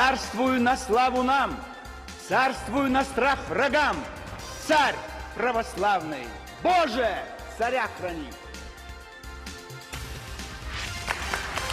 Царствую на славу нам, царствую на страх врагам. Царь православный, Боже, царя храни.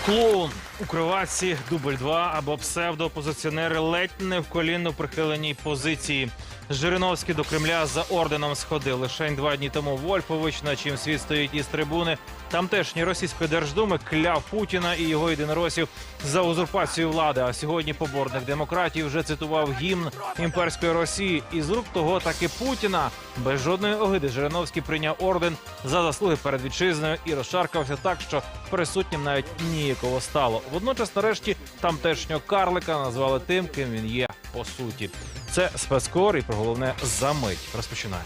Клоун у криваці дубль 2 або псевдоопозиціонери ледь не в коліно прихиленій позиції. Жириновський до Кремля за орденом сходив. Лишень два дні тому Вольфович, на чим світ стоїть із трибуни. Тамтешній російської держдуми кляв Путіна і його єдиноросів за узурпацію влади. А сьогодні поборник демократії вже цитував гімн імперської Росії. І з рук того таки Путіна без жодної огиди Жириновський прийняв орден за заслуги перед вітчизною і розшаркався так, що присутнім навіть ніяково стало. Водночас, нарешті, тамтешнього карлика назвали тим, ким він є по суті. Це спецкор і про головне за мить. Розпочинає.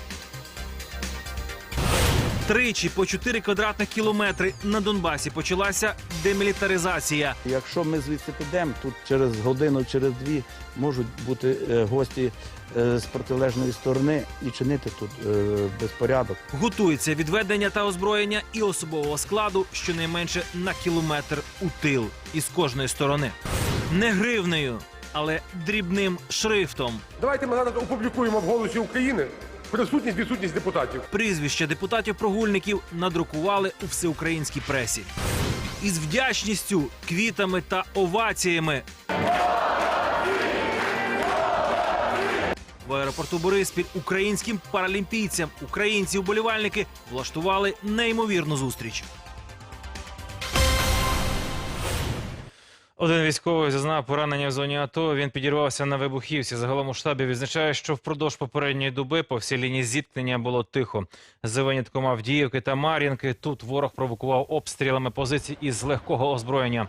Тричі по 4 квадратних кілометри на Донбасі почалася демілітаризація. Якщо ми звідси підемо, тут через годину, через дві можуть бути е, гості е, з протилежної сторони і чинити тут е, безпорядок. Готується відведення та озброєння і особового складу щонайменше на кілометр у тил із кожної сторони. Не гривнею, але дрібним шрифтом. Давайте ми зараз опублікуємо в голосі України присутність відсутність депутатів. Прізвища депутатів-прогульників надрукували у всеукраїнській пресі. Із вдячністю, квітами та оваціями. В аеропорту Бориспіль українським паралімпійцям українці-вболівальники влаштували неймовірну зустріч. Один військовий зазнав поранення в зоні АТО. Він підірвався на вибухівці. Загалом у штабі відзначає, що впродовж попередньої доби по всій лінії зіткнення було тихо. За винятком Авдіївки та Мар'їнки тут ворог провокував обстрілами позицій із легкого озброєння.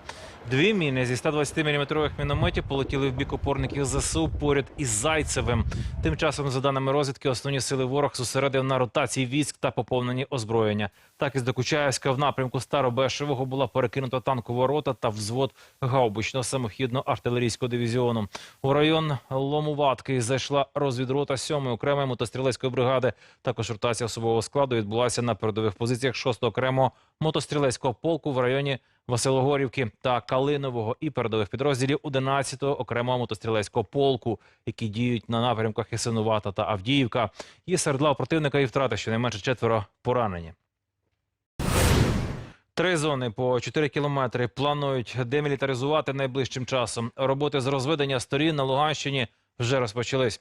Дві міни зі 120-мм мінометів полетіли в бік опорників ЗСУ поряд із Зайцевим. Тим часом, за даними розвідки, основні сили ворог зосередив на ротації військ та поповненні озброєння. Так із Докучаївська в напрямку Старобешевого була перекинута танкова рота та взвод гаубичного самохідного артилерійського дивізіону. У район Ломуватки зайшла розвідрота 7-ї окремої мотострілецької бригади. Також ротація особового складу відбулася на передових позиціях 6-го окремого мотострілецького полку в районі Василогорівки та Калинового і передових підрозділів 11-го окремого мотострілецького полку, які діють на напрямках Ясинувата та Авдіївка. Є серед лав противника і втрати щонайменше четверо поранені. Три зони по 4 кілометри планують демілітаризувати найближчим часом. Роботи з розведення сторін на Луганщині вже розпочались.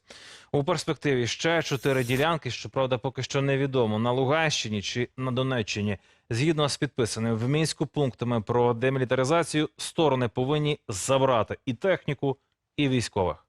У перспективі ще чотири ділянки, щоправда, поки що невідомо на Луганщині чи на Донеччині. Згідно з підписаним в мінську пунктами про демілітаризацію, сторони повинні забрати і техніку, і військових.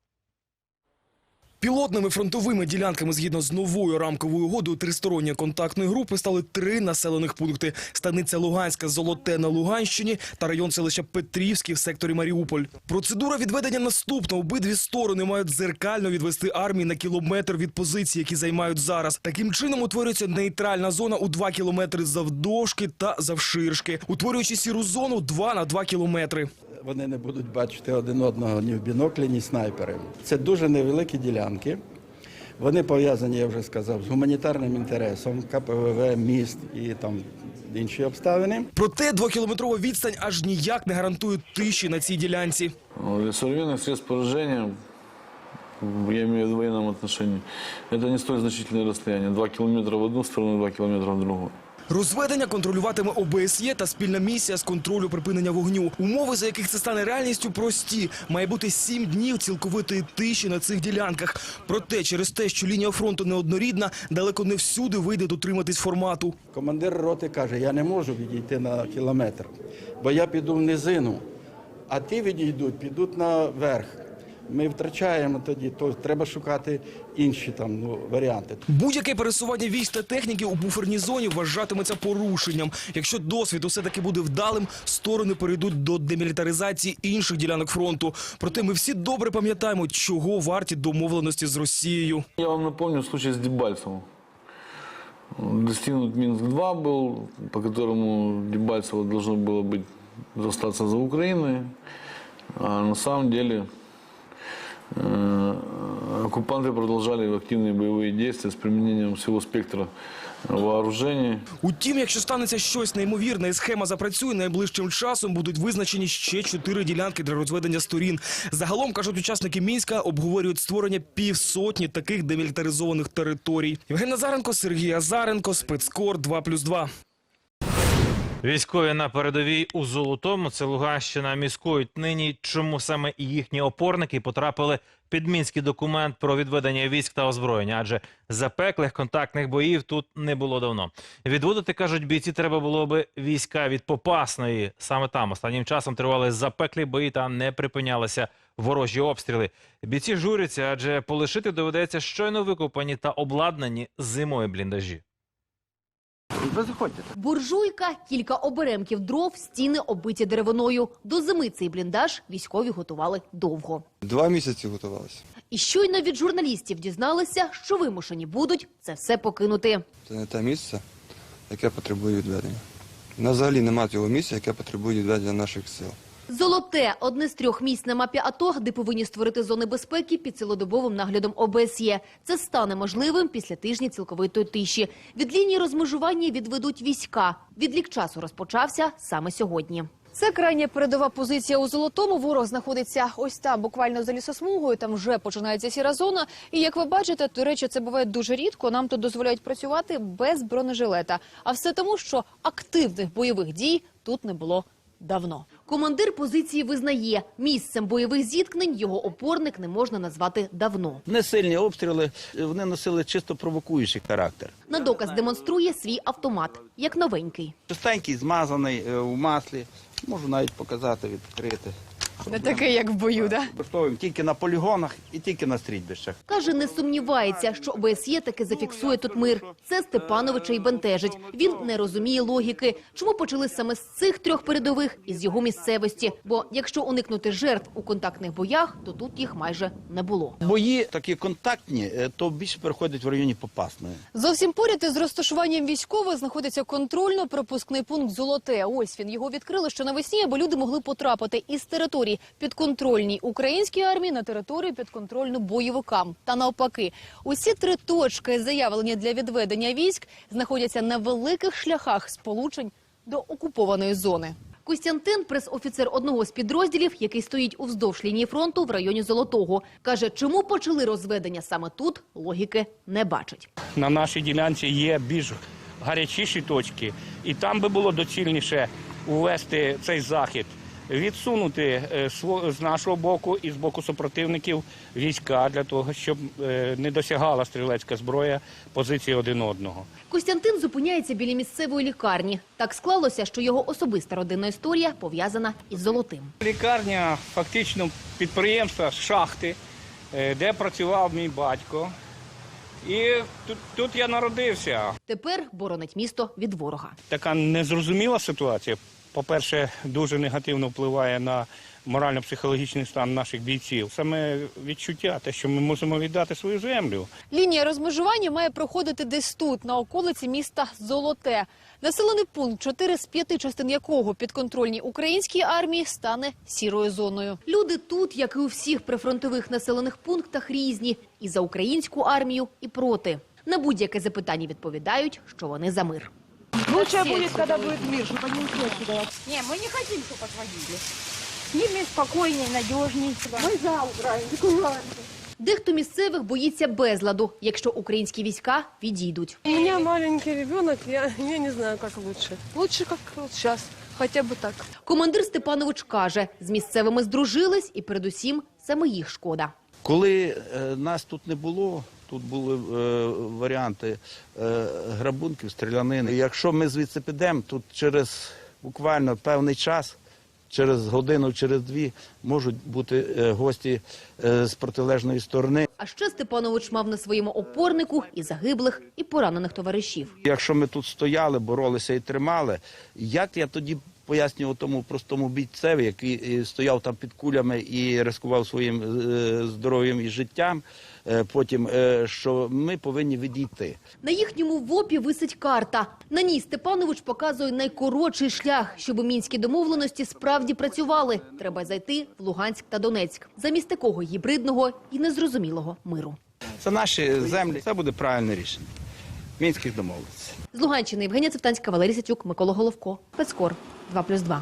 Пілотними фронтовими ділянками згідно з новою рамковою угодою тристоронньої контактної групи стали три населених пункти: станиця Луганська, Золоте на Луганщині та район селища Петрівський в секторі Маріуполь. Процедура відведення наступна. Обидві сторони мають дзеркально відвести армії на кілометр від позицій, які займають зараз. Таким чином утворюється нейтральна зона у 2 кілометри завдовжки та завширшки, утворюючи сіру зону 2 на 2 кілометри. Вони не будуть бачити один одного ні в біноклі, ні снайпери. Це дуже невеликі ділянки. Вони пов'язані, я вже сказав, з гуманітарним інтересом, КПВВ, міст і там інші обставини. Проте двокілометрова відстань аж ніяк не гарантує тиші на цій ділянці. Для современных средств поражения, я имею в виду в военном отношении, не столь значительное расстояние. Два километра в одну сторону, два километра в другую. Розведення контролюватиме ОБСЄ та спільна місія з контролю припинення вогню. Умови, за яких це стане реальністю, прості. Має бути сім днів цілковитої тиші на цих ділянках. Проте, через те, що лінія фронту неоднорідна, далеко не всюди вийде дотриматись формату. Командир роти каже, я не можу відійти на кілометр, бо я піду в низину, а ті відійдуть, підуть наверх Ми втрачаємо тоді, то треба шукати інші там ну, варіанти. Будь-яке пересування військ та техніки у буферній зоні вважатиметься порушенням. Якщо досвід усе таки буде вдалим, сторони перейдуть до демілітаризації інших ділянок фронту. Проте ми всі добре пам'ятаємо, чого варті домовленості з Росією. Я вам напомню случай с Дебальцевым. Достигнут Минск-2 был, по которому Дебальцево должно было быть остаться за Украиной. А на самом деле э, оккупанты продолжали активные боевые действия с применением всего спектра вооружений. Утім, якщо станеться щось неймовірне і схема запрацює, найближчим часом будуть визначені ще чотири ділянки для розведення сторін. Загалом, кажуть учасники Мінська, обговорюють створення півсотні таких демілітаризованих територій. Євген Назаренко, Сергій Азаренко, спецкор 2+,2. Військові на передовій у Золотому, це Луганщина, міськують нині, чому саме і їхні опорники потрапили під мінський документ про відведення військ та озброєння, адже запеклих контактних боїв тут не було давно. Відводити, кажуть бійці, треба було би війська від Попасної. Саме там останнім часом тривали запеклі бої та не припинялися ворожі обстріли. Бійці журяться, адже полишити доведеться щойно викопані та обладнані зимою бліндажі. Ви заходьте. Буржуйка, кілька оберемків дров, стіни оббиті деревиною. До зими цей бліндаж військові готували довго. Два місяці готувалися. І щойно від журналістів дізналися, що вимушені будуть це все покинути. Це не те місце, яке потребує відведення. У нас взагалі немає цього місця, яке потребує відведення наших сил. Золоте – одне з трьох місць на мапі АТО, де повинні створити зони безпеки під цілодобовим наглядом ОБСЄ. Це стане можливим після тижні цілковитої тиші. Від лінії розмежування відведуть війська. Відлік часу розпочався саме сьогодні. Це крайня передова позиція у Золотому. Ворог знаходиться ось там, буквально за лісосмугою. Там вже починається сіра зона. І як ви бачите, до речі, це буває дуже рідко. Нам тут дозволяють працювати без бронежилета. А все тому, що активних бойових дій тут не було давно. Командир позиції визнає, місцем бойових зіткнень його опорник не можна назвати давно. Несильні обстріли, вони носили чисто провокуючий характер. На доказ демонструє свій автомат, як новенький. Чистенький, змазаний в у маслі. Можу навіть показати, відкрити. Не такий, як в бою, да? Використовуємо тільки на полігонах і тільки на стрільбищах. Каже, не сумнівається, що ОБСЄ таки зафіксує тут мир. Це Степановича й бентежить. Він не розуміє логіки. Чому почали саме з цих трьох передових і з його місцевості? Бо якщо уникнути жертв у контактних боях, то тут їх майже не було. Бої такі контактні, е, то більше переходять в районі Попасної. Зовсім поряд із розташуванням військових знаходиться контрольно-пропускний пункт Золоте. Ось він його відкрили ще навесні, аби люди могли потрапити із території підконтрольній українській армії на територію підконтрольну бойовикам. Та навпаки, усі три точки, заявлені для відведення військ, знаходяться на великих шляхах сполучень до окупованої зони. Костянтин – прес-офіцер одного з підрозділів, який стоїть уздовж лінії фронту в районі Золотого. Каже, чому почали розведення саме тут, логіки не бачить. на нашій ділянці є більш гарячіші точки, і там би було доцільніше увести цей захід, відсунути е, з нашого боку і з боку супротивників війська для того, щоб е, не досягала стрілецька зброя позиції один одного. Костянтин зупиняється біля місцевої лікарні. Так склалося, що його особиста родинна історія пов'язана із Золотим. Лікарня фактично підприємство з шахти, е, де працював мій батько. І тут, тут я народився. Тепер боронить місто від ворога. така незрозуміла ситуація. По-перше, дуже негативно впливає на морально-психологічний стан наших бійців. Саме відчуття, те, що ми мусимо віддати свою землю. Лінія розмежування має проходити десь тут, на околиці міста Золоте. Населений пункт, чотири з п'яти частин якого підконтрольній українській армії, стане сірою зоною. Люди тут, як і у всіх прифронтових населених пунктах, різні. І за українську армію, і проти. На будь-яке запитання відповідають, що вони за мир. Лучше будет, когда будет мир, чтобы они ушли отсюда. Не, мы не хотим, чтобы отводили. С ними спокойнее, надежнее. Мы за Украину. Дехто місцевих боїться безладу, якщо українські війська відійдуть. У меня маленький ребенок, я, я не знаю, как лучше. Лучше, как вот сейчас, хотя бы так. Командир Степанович каже, з місцевими здружились і передусім саме їх шкода. Коли е, нас тут не було, тут були е, варіанти е, грабунків, стрілянини. Якщо ми звідси підемо, тут через буквально певний час, через годину, через дві, можуть бути е, гості е, з протилежної сторони. А ще Степанович мав на своєму опорнику і загиблих, і поранених товаришів. Якщо ми тут стояли, боролися і тримали, як я тоді пояснював тому простому бійцеві, який е, стояв там під кулями і ризикував своїм е, здоров'ям і життям, потім, е, що ми повинні відійти. На їхньому вопі висить карта. На ній Степанович показує найкоротший шлях, щоб мінські домовленості справді працювали. Треба зайти в Луганськ та Донецьк, замість такого гібридного і незрозумілого миру. Це наші землі, це буде правильне рішення. мінських домовленостей. З Луганщини Євгенія Цевтанська, Валерій Сятюк, Микола Головко. Спецкор 2+,2.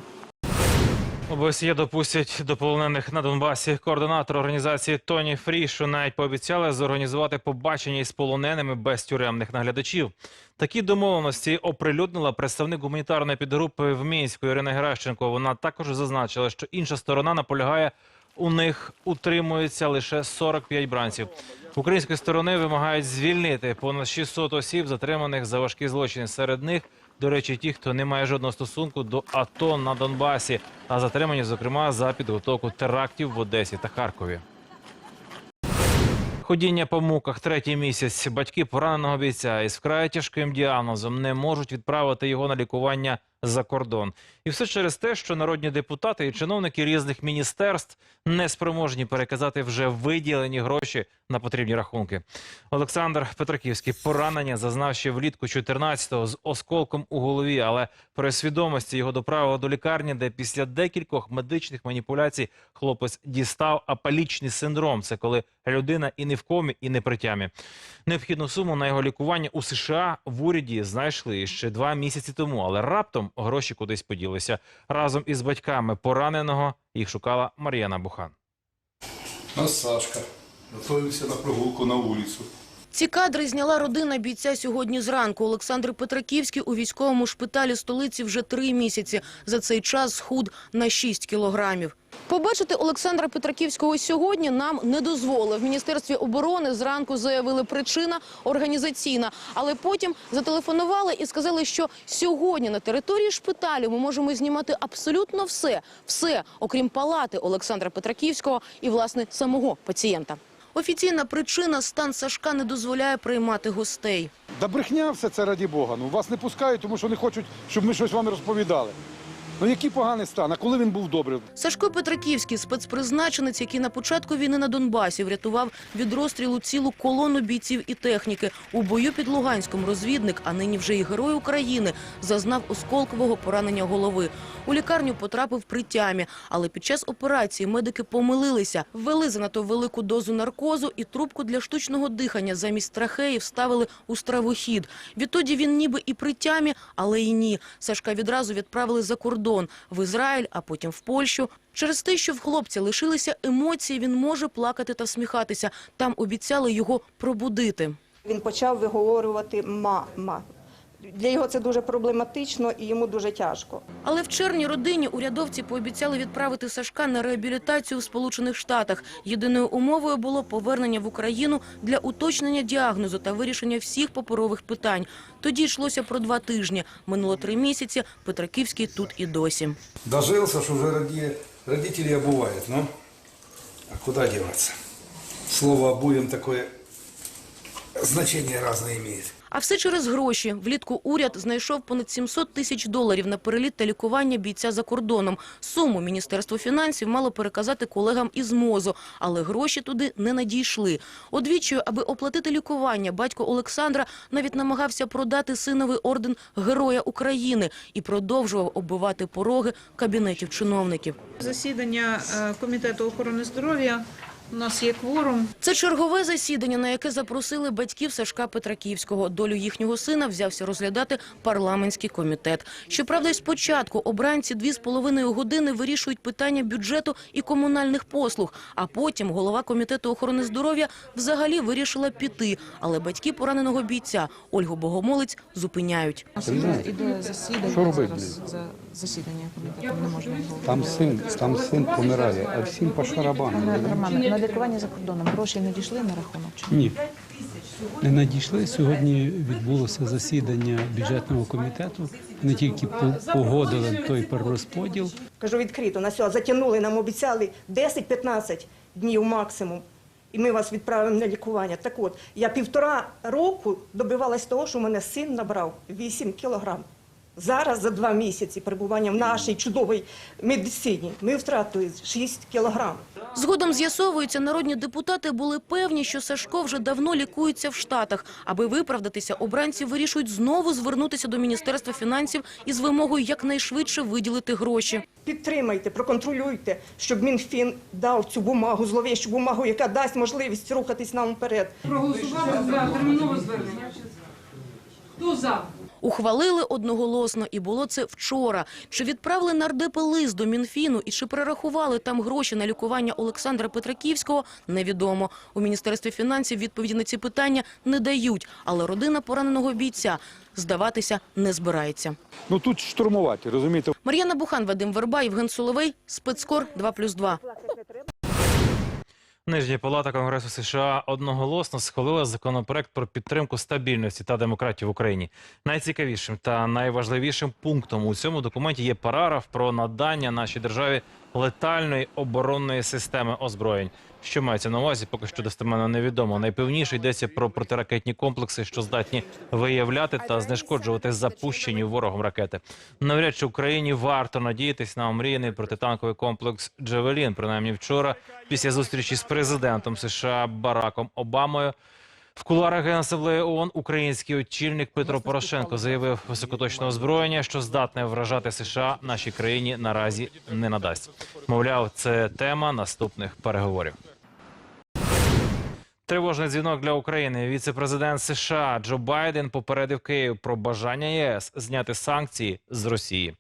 ОБСЄ допустять до полонених на Донбасі. Координатор організації Тоні Фрішу навіть пообіцяли зорганізувати побачення із полоненими без тюремних наглядачів. Такі домовленості оприлюднила представник гуманітарної підгрупи в Мінську Ірина Геращенко. Вона також зазначила, що інша сторона наполягає. У них утримується лише 45 бранців. Української сторони вимагають звільнити понад 600 осіб, затриманих за важкі злочини. Серед них, до речі, ті, хто не має жодного стосунку до АТО на Донбасі, а затримані, зокрема, за підготовку терактів в Одесі та Харкові. Ходіння по муках третій місяць. Батьки пораненого бійця із вкрай тяжким діагнозом не можуть відправити його на лікування за кордон. І все через те, що народні депутати і чиновники різних міністерств не спроможні переказати вже виділені гроші на потрібні рахунки. Олександр Петраківський поранення зазнав ще влітку 14-го з осколком у голові, але при свідомості його доправили до лікарні, де після декількох медичних маніпуляцій хлопець дістав апалічний синдром. Це коли людина і не в комі, і не при тямі. Необхідну суму на його лікування у США в уряді знайшли ще два місяці тому, але раптом гроші кудись поділися. Разом із батьками пораненого їх шукала Мар'яна Бухан. А Сашка готовился на прогулку на улицу. Ці кадри зняла родина бійця сьогодні зранку. Олександр Петраківський у військовому шпиталі столиці вже три місяці. За цей час схуд на 6 кілограмів. Побачити Олександра Петраківського сьогодні нам не дозволили. В Міністерстві оборони зранку заявили причина організаційна, але потім зателефонували і сказали, що сьогодні на території шпиталю ми можемо знімати абсолютно все, все, окрім палати Олександра Петраківського і власне самого пацієнта. Офіційна причина стан Сашка не дозволяє приймати гостей. Да брехня все це раді Бога. Ну вас не пускають, тому що не хочуть, щоб ми щось вам розповідали. Ну який поганий стан, а коли він був добрий? Сашко Петраківський, спецпризначенець, який на початку війни на Донбасі врятував від розстрілу цілу колону бійців і техніки. У бою під Луганськом розвідник, а нині вже і герой України, зазнав осколкового поранення голови. У лікарню потрапив при тямі, але під час операції медики помилилися. Ввели занадто велику дозу наркозу і трубку для штучного дихання замість трахеї вставили у стравохід. Відтоді він ніби і при тямі, але й ні. Сашка відразу відправили за кордон в Ізраїль, а потім в Польщу. Через те, що в хлопця лишилися емоції, він може плакати та сміхатися. Там обіцяли його пробудити. Він почав виговорювати мама. Для його це дуже проблематично і йому дуже тяжко. Але в червні родині урядовці пообіцяли відправити Сашка на реабілітацію в Сполучених Штатах. Єдиною умовою було повернення в Україну для уточнення діагнозу та вирішення всіх паперових питань. Тоді йшлося про два тижні. Минуло три місяці. Петраківський тут і досі. Дожился, что уже роди... родители обувают, ну. А куда деваться? Слово обуем такое значение разное имеет. А все через гроші. Влітку уряд знайшов понад 700 тисяч доларів на переліт та лікування бійця за кордоном. Суму Міністерство фінансів мало переказати колегам із МОЗу, але гроші туди не надійшли. Одвічою, аби оплатити лікування, батько Олександра навіть намагався продати синовий орден Героя України і продовжував оббивати пороги кабінетів чиновників. Засідання е, Комітету охорони здоров'я. У нас є кворум. Це чергове засідання, на яке запросили батьків Сашка Петраківського. Долю їхнього сина взявся розглядати парламентський комітет. Щоправда, спочатку обранці дві з половиною години вирішують питання бюджету і комунальних послуг, а потім голова комітету охорони здоров'я взагалі вирішила піти. Але батьки пораненого бійця Ольгу Богомолець зупиняють. Іде засідання Що робити, зараз за засідання комітету. Не можна Там син, там син помирає, а всім по шарабану. Роман, на лікування за кордоном гроші не дійшли на рахунок? Чи Ні. Не надійшли. Сьогодні відбулося засідання бюджетного комітету. Не тільки по- погодили той перерозподіл, Кажу відкрито, на сьогодні затягнули, нам обіцяли 10-15 днів максимум. І ми вас відправимо на лікування. Так от, я півтора року добивалась того, що мене син набрав 8 кілограм. Зараз за два місяці перебування в нашій чудовій медицині ми втратили 6 кілограм. Згодом з'ясовується, народні депутати були певні, що Сашко вже давно лікується в Штатах. Аби виправдатися, обранці вирішують знову звернутися до Міністерства фінансів із вимогою якнайшвидше виділити гроші. Підтримайте, проконтролюйте, щоб Мінфін дав цю бумагу, зловіщу бумагу, яка дасть можливість рухатись нам вперед. Проголосувати за термінове звернення. Ухвалили одноголосно, і було це вчора. Чи відправили нардепи лист до Мінфіну і чи перерахували там гроші на лікування Олександра Петраківського, невідомо. У Міністерстві фінансів відповіді на ці питання не дають, але родина пораненого бійця здаватися не збирається. Ну тут штурмувати, розумієте? Мар'яна Бухан, Вадим Верба, Євген Соловей, Спецкор 2+,2. Нижня палата Конгресу США одноголосно схвалила законопроект про підтримку стабільності та демократії в Україні. Найцікавішим та найважливішим пунктом у цьому документі є параграф про надання нашій державі летальної оборонної системи озброєнь. Що мається на увазі, поки що достеменно невідомо. Найпевніше йдеться про протиракетні комплекси, що здатні виявляти та знешкоджувати запущені ворогом ракети. Навряд чи Україні варто надіятись на омріяний протитанковий комплекс Джевелін. Принаймні вчора, після зустрічі з президентом США Бараком Обамою. В кулуарах Генасамблеї ООН український очільник Петро Порошенко заявив, високоточне озброєння, що здатне вражати США, нашій країні наразі не надасть. Мовляв, це тема наступних переговорів. Тривожний дзвінок для України. Віце-президент США Джо Байден попередив Київ про бажання ЄС зняти санкції з Росії.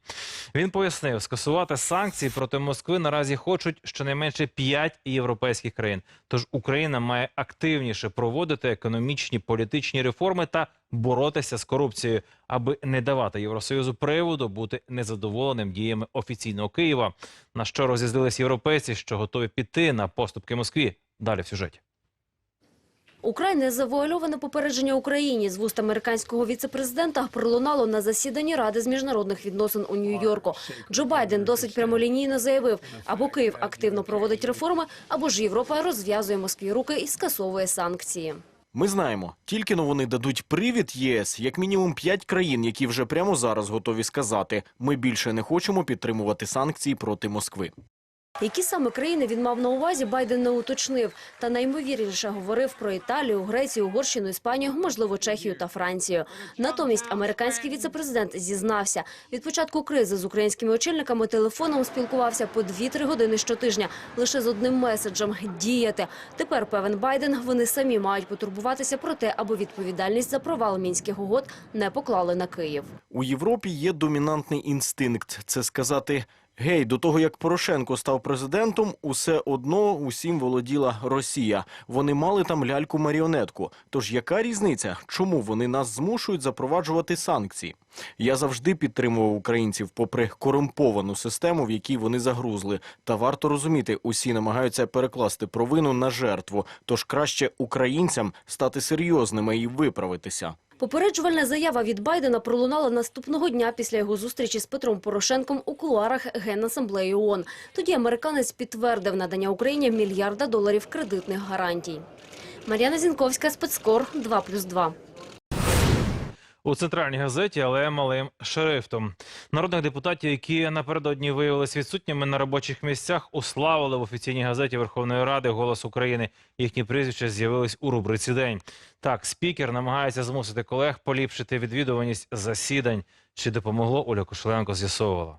Він пояснив, скасувати санкції проти Москви наразі хочуть щонайменше п'ять європейських країн. Тож Україна має активніше проводити економічні політичні реформи та боротися з корупцією, аби не давати Євросоюзу приводу бути незадоволеним діями офіційного Києва. На що розізлились європейці, що готові піти на поступки Москві. Далі в сюжеті. Украй незавуальоване попередження Україні з вуст американського віцепрезидента пролунало на засіданні Ради з міжнародних відносин у Нью-Йорку. Джо Байден досить прямолінійно заявив, або Київ активно проводить реформи, або ж Європа розв'язує Москві руки і скасовує санкції. Ми знаємо, тільки но вони дадуть привід ЄС, як мінімум п'ять країн, які вже прямо зараз готові сказати, ми більше не хочемо підтримувати санкції проти Москви. Які саме країни він мав на увазі, Байден не уточнив. Та наймовірніше говорив про Італію, Грецію, Угорщину, Іспанію, можливо, Чехію та Францію. Натомість американський віцепрезидент зізнався, від початку кризи з українськими очільниками телефоном спілкувався по 2-3 години щотижня, лише з одним меседжем – діяти. Тепер, певен Байден, вони самі мають потурбуватися про те, аби відповідальність за провал мінських угод не поклали на Київ. У Європі є домінантний інстинкт – це сказати «Гей, до того, як Порошенко став президентом, усе одно усім володіла Росія. Вони мали там ляльку-маріонетку. Тож яка різниця? Чому вони нас змушують запроваджувати санкції? Я завжди підтримував українців попри корумповану систему, в якій вони загрузли. Та варто розуміти, усі намагаються перекласти провину на жертву. Тож краще українцям стати серйозними і виправитися. Попереджувальна заява від Байдена пролунала наступного дня після його зустрічі з Петром Порошенком у кулуарах Генасамблеї ООН. Тоді американець підтвердив надання Україні мільярда доларів кредитних гарантій. Мар'яна Зінковська, спецкор 2+,2. У центральній газеті, але малим шрифтом. Народних депутатів, які напередодні виявилися відсутніми на робочих місцях, уславили в офіційній газеті Верховної Ради «Голос України». Їхні прізвища з'явились у рубриці «День». Так, спікер намагається змусити колег поліпшити відвідуваність засідань. Чи допомогло Оля Кошеленко з'ясовувала.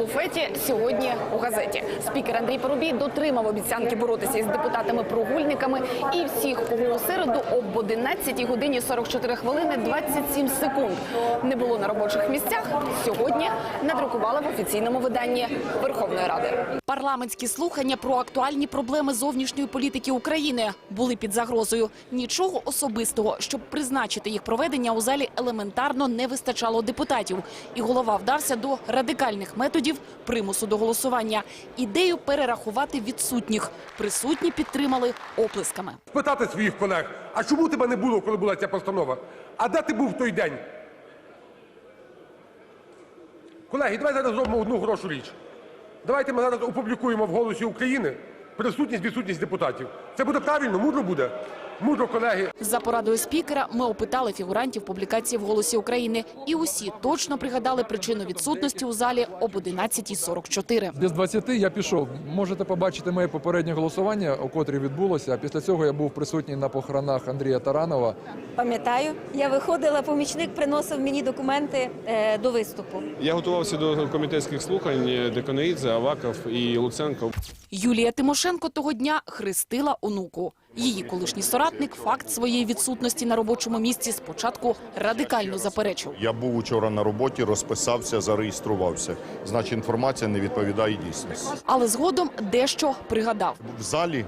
Буфеті, сьогодні у газеті. Спікер Андрій Парубій дотримав обіцянки боротися із депутатами-прогульниками і всіх, у середу об 11 годині 44 хвилини 27 секунд не було на робочих місцях. Сьогодні надрукували в офіційному виданні Верховної Ради. Парламентські слухання про актуальні проблеми зовнішньої політики України були під загрозою. Нічого особистого, щоб призначити їх проведення у залі елементарно не вистачало депутатів. І голова вдався до радикальних методів примусу до голосування. Ідею перерахувати відсутніх. Присутні підтримали оплесками. Спитати своїх колег, а чому тебе не було, коли була ця постанова? А де ти був в той день? Колеги, давайте зараз зробимо одну хорошу річ. Давайте ми зараз опублікуємо в «Голосі України» присутність, відсутність депутатів. Це буде правильно, мудро буде. Мудро, колеги. За порадою спікера ми опитали фігурантів публікації в «Голосі України». І усі точно пригадали причину відсутності у залі об 11.44. Без 20 я пішов. Можете побачити моє попереднє голосування, у котрі відбулося. Після цього я був присутній на похоронах Андрія Таранова. Пам'ятаю, я виходила, помічник приносив мені документи е, до виступу. Я готувався до комітетських слухань Деконоїдзе, Аваков і Луценко. Юлія Тимошенко того дня хрестила онуку. Її колишній соратник факт своєї відсутності на робочому місці спочатку радикально заперечив. Я був учора на роботі, розписався, зареєструвався. Значить, інформація не відповідає дійсності. Але згодом дещо пригадав. В залі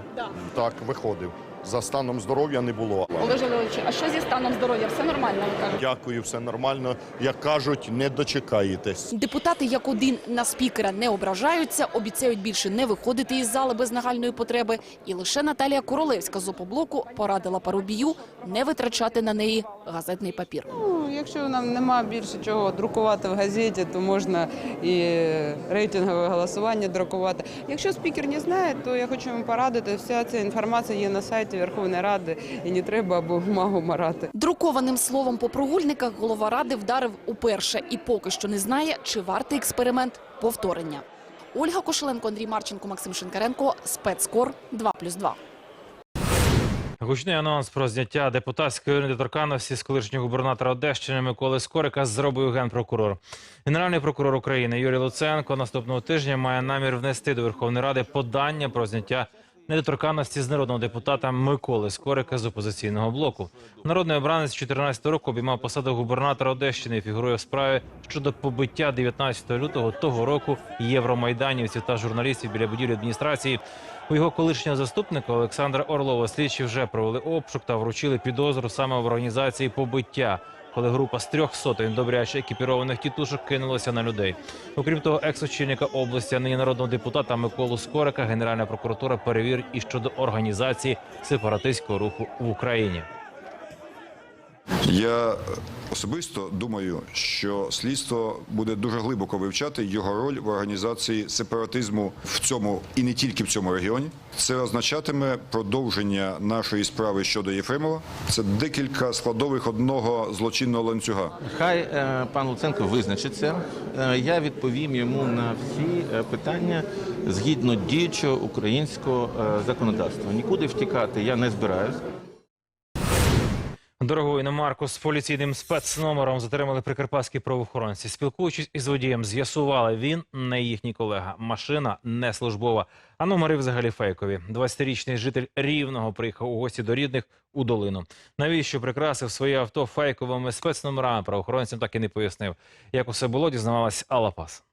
так виходив. За станом здоров'я не було. Олеже Леонідовичу, а що зі станом здоров'я? Все нормально, ви кажете? Дякую, все нормально. Як кажуть, не дочекаєтесь. Депутати як один на спікера не ображаються, обіцяють більше не виходити із зали без нагальної потреби. І лише Наталія Королевська з опоблоку порадила Парубію не витрачати на неї газетний папір. Якщо нам нема більше чого друкувати в газеті, то можна і рейтингове голосування друкувати. Якщо спікер не знає, то я хочу йому порадити. Вся ця інформація є на сайті Верховної Ради і не треба бумагу марати. Друкованим словом по прогульниках голова ради вдарив уперше і поки що не знає, чи вартий експеримент повторення. Ольга Кошеленко, Андрій Марченко, Максим Шинкаренко, спецкор 2+,2. Гучний анонс про зняття депутатської недоторканності з колишнього губернатора Одещини Миколи Скорика зробив генпрокурор. Генеральний прокурор України Юрій Луценко наступного тижня має намір внести до Верховної Ради подання про зняття недоторканності з народного депутата Миколи Скорика з опозиційного блоку. Народний обранець з 14 року обіймав посаду губернатора Одещини і фігурує в справі щодо побиття 19 лютого того року євромайданівців та журналістів біля будівлі адміністрації. У його колишнього заступника Олександра Орлова слідчі вже провели обшук та вручили підозру саме в організації побиття, коли група з трьох сотень добряче екіпірованих тітушок кинулася на людей. Окрім того, екс-очільника області, нині народного депутата Миколу Скорика, Генеральна прокуратура перевірить і щодо організації сепаратистського руху в Україні. Я особисто думаю, що слідство буде дуже глибоко вивчати його роль в організації сепаратизму в цьому і не тільки в цьому регіоні. Це означатиме продовження нашої справи щодо Єфремова. Це декілька складових одного злочинного ланцюга. Хай е, пан Луценко визначиться. Е, Я відповім йому на всі е, питання згідно діючого українського законодавства. Нікуди втікати я не збираюсь. Дорогу іномарку з поліційним спецномером затримали прикарпатські правоохоронці. Спілкуючись із водієм, з'ясували, він не їхній колега. Машина не службова, а номери взагалі фейкові. 20-річний житель Рівного приїхав у гості до рідних у долину. Навіщо прикрасив своє авто фейковими спецномерами? Правоохоронцям так і не пояснив. Як усе було, дізнавалась Алла Пас.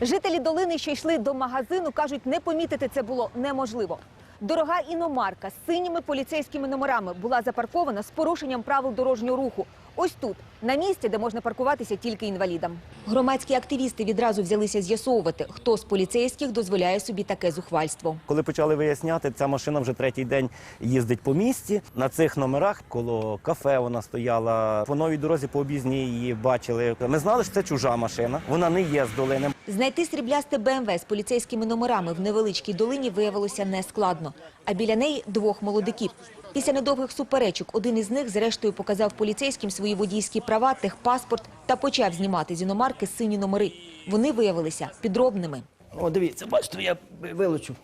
Жителі долини, що йшли до магазину, кажуть, не помітити це було неможливо. Дорога іномарка з синіми поліцейськими номерами була запаркована з порушенням правил дорожнього руху. Ось тут, на місці, де можна паркуватися тільки інвалідам. Громадські активісти відразу взялися з'ясовувати, хто з поліцейських дозволяє собі таке зухвальство. Коли почали виясняти, ця машина вже третій день їздить по місті. На цих номерах коло кафе вона стояла. По новій дорозі по об'їзній її бачили. Ми знали, що це чужа машина. Вона не є з долини. Знайти сріблясте БМВ з поліцейськими номерами в невеличкій долині виявилося нескладно. А біля неї двох молодиків. Після недовгих суперечок один із них зрештою показав поліцейським свої водійські права, техпаспорт та почав знімати з іномарки сині номери. Вони виявилися підробними. О, дивіться, бачите, я вилучу.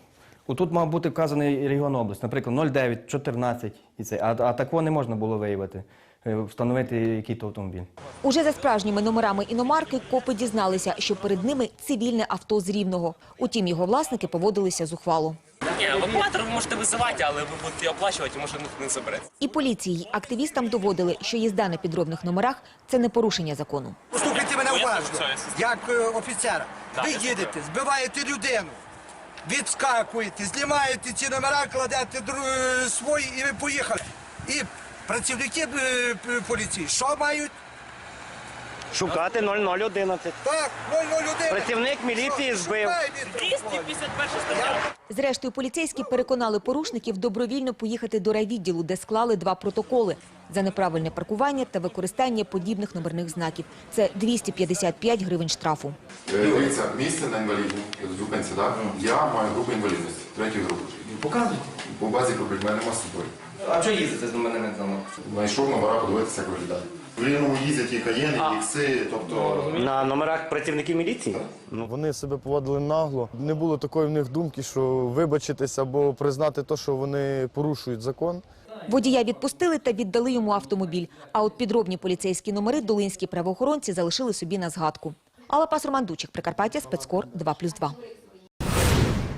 Тут мав бути вказаний регіон область, наприклад, 09, 14 і це. А, а такого не можна було виявити, встановити який то автомобіль. Уже за справжніми номерами іномарки копи дізналися, що перед ними цивільне авто з Рівного. Утім, його власники поводилися зухвало. Ні, евакуатор ви можете визивати, але ви будете оплачувати, може ніхто не забере. І поліції, активістам доводили, що їзда на підробних номерах – це не порушення закону. Послухайте мене уважно, як е, офіцера. Ви їдете, збиваєте людину, відскакуєте, знімаєте ці номера, кладете дру- свої і ви поїхали. І працівники е, п- поліції що мають? Шукати 0011. Так, 001. Працівник міліції збив. 251 стаття. Зрештою, поліцейські переконали порушників добровільно поїхати до райвідділу, де склали два протоколи за неправильне паркування та використання подібних номерних знаків. Це 255 гривень штрафу. Дивіться, місце на інвалідній зупинці, так? Я маю групу інвалідності, третю групу. Показуй. По базі проблем мене нема з собою. А що їздити з номерними знаками? Знайшов номера, подивитися, як виглядає. В Рівному їздять і каєни, і ікси, тобто... На номерах працівників міліції? Вони себе поводили нагло. Не було такої в них думки, що вибачитись або признати те, що вони порушують закон. Водія відпустили та віддали йому автомобіль. А от підробні поліцейські номери долинські правоохоронці залишили собі на згадку. Алла Пас, Роман Дучик, Прикарпаття, спецкор 2+,2.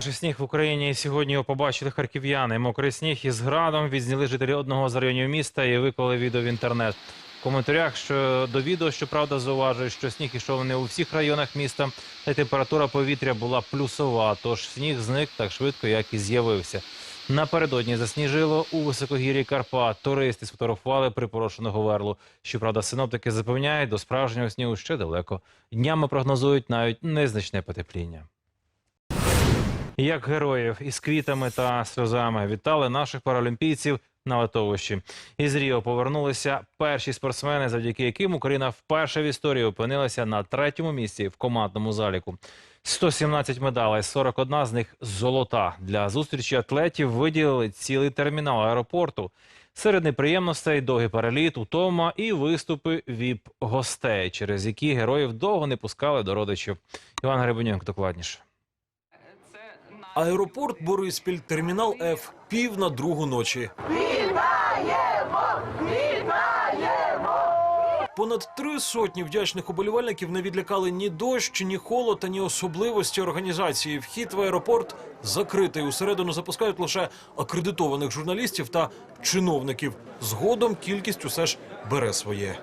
Перший сніг в Україні сьогодні його побачили харків'яни. Мокрий сніг із градом відзняли жителі одного з районів міста і виклали відео в інтернет. В коментарях що до відео, щоправда, зауважують, що сніг ішов не у всіх районах міста, та й температура повітря була плюсова, тож сніг зник так швидко, як і з'явився. Напередодні засніжило у високогір'ї Карпат. Туристи сфотографували припорошену говерлу. Щоправда, синоптики запевняють, до справжнього снігу ще далеко. Днями прогнозують навіть незначне потепління. Як героїв із квітами та сльозами вітали наших паралімпійців на литовищі. Із Ріо повернулися перші спортсмени, завдяки яким Україна вперше в історії опинилася на третьому місці в командному заліку. 117 медалей, 41 з них золота. Для зустрічі атлетів виділили цілий термінал аеропорту. Серед неприємностей довгий переліт, утома і виступи віп гостей, через які героїв довго не пускали до родичів. Іван Гребенюк докладніше. Аеропорт Бориспіль, термінал Ф. Пів на другу ночі. Понад три сотні вдячних уболівальників не відлякали ні дощ, ні холод, та ні особливості організації. Вхід в аеропорт закритий. Усередину запускають лише акредитованих журналістів та чиновників. Згодом кількість усе ж бере своє.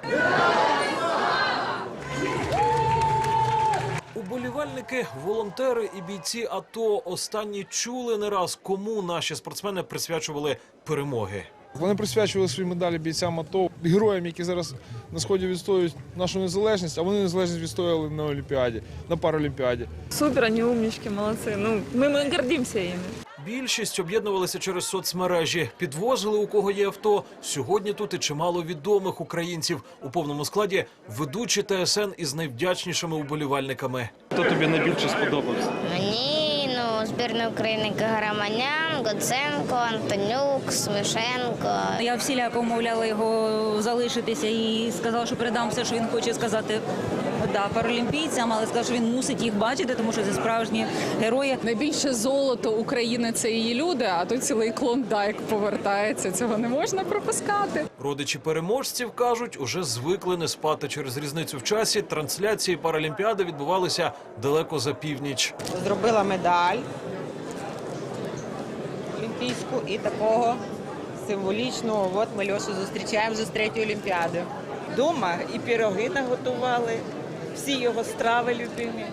Уболівальники, волонтери і бійці АТО останні чули не раз, кому наші спортсмени присвячували перемоги. Вони присвячували свої медалі бійцям АТО, героям, які зараз на сході відстоюють нашу незалежність, а вони незалежність відстояли на Олімпіаді, на Паралімпіаді. Супер, они умнички, молодцы. Ну, мы, мы гордимся ими. Більшість об'єднувалися через соцмережі, підвозили у кого є авто. Сьогодні тут і чимало відомих українців у повному складі ведучі ТСН із найвдячнішими уболівальниками. Хто тобі найбільше сподобався? Мені ну збірна України Каграманян, Гоценко, Антонюк, Смішенко. Я всіляко умовляла його залишитися і сказала, що передам все, що він хоче сказати да, паралімпійцям, але сказав, що він мусить їх бачити, тому що це справжні герої. Найбільше золото України це її люди, а тут цілий клондайк повертається. Цього не можна пропускати. Родичі переможців кажуть, уже звикли не спати через різницю в часі. Трансляції Паралімпіади відбувалися далеко за північ. Зробила медаль олімпійську і такого символічного. От ми Льошу зустрічаємо вже з третьої олімпіади. Дома і пироги наготували, всі його страви любимі.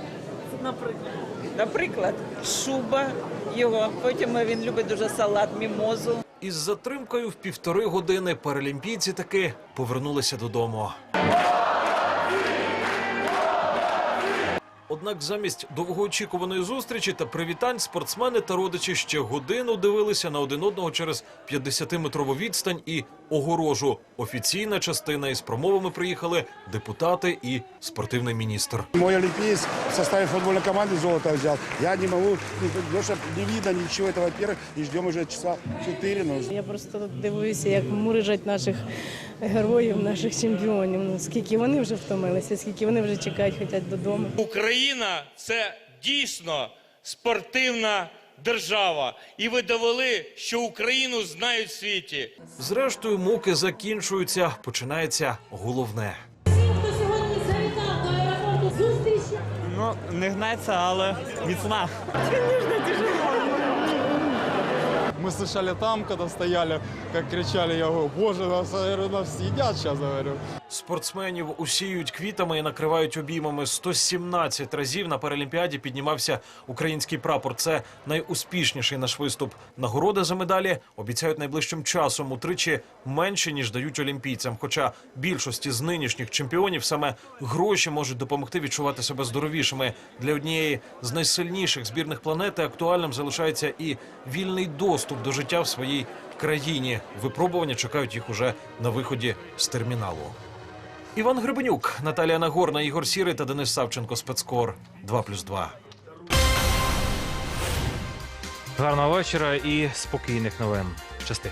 Наприклад, Наприклад, шуба його. Потім він любить дуже салат, мімозу. Із затримкою в півтори години паралімпійці таки повернулися додому. Однак замість довгоочікуваної зустрічі та привітань спортсмени та родичі ще годину дивилися на один одного через 50-метрову відстань і огорожу. Офіційна частина із промовами приїхали депутати і спортивний міністр. Мой олимпиец в составе футбольной команды золото взял. Я не могу, Леша, не видно ничего, это во-первых, и ждем уже часа 4. Но... Я просто дивуюся, як мурижать наших героїв, наших чемпіонів. Ну скільки вони вже втомилися, скільки вони вже чекають, хочуть додому. Україна це дійсно спортивна держава, і ви довели, що Україну знають в світі. Зрештою, муки закінчуються. Починається головне. Ну, не гнеться, але міцна. Мы слышали там, когда стояли, как кричали, я говорю, боже, нас, наверное, нас съедят сейчас, говорю. Спортсменів усіють квітами і накривають обіймами. 117 разів на Паралімпіаді піднімався український прапор. Це найуспішніший наш виступ. Нагороди за медалі обіцяють найближчим часом утричі менше ніж дають олімпійцям. Хоча більшості з нинішніх чемпіонів саме гроші можуть допомогти відчувати себе здоровішими. Для однієї з найсильніших збірних планети актуальним залишається і вільний доступ до життя в своїй країні. Випробування чекають їх уже на виході з терміналу. Іван Гребенюк, Наталія Нагорна, Ігор Сірий та Денис Савченко. Спецкор 2+,2. Гарного вечора і спокійних новин. Щасти.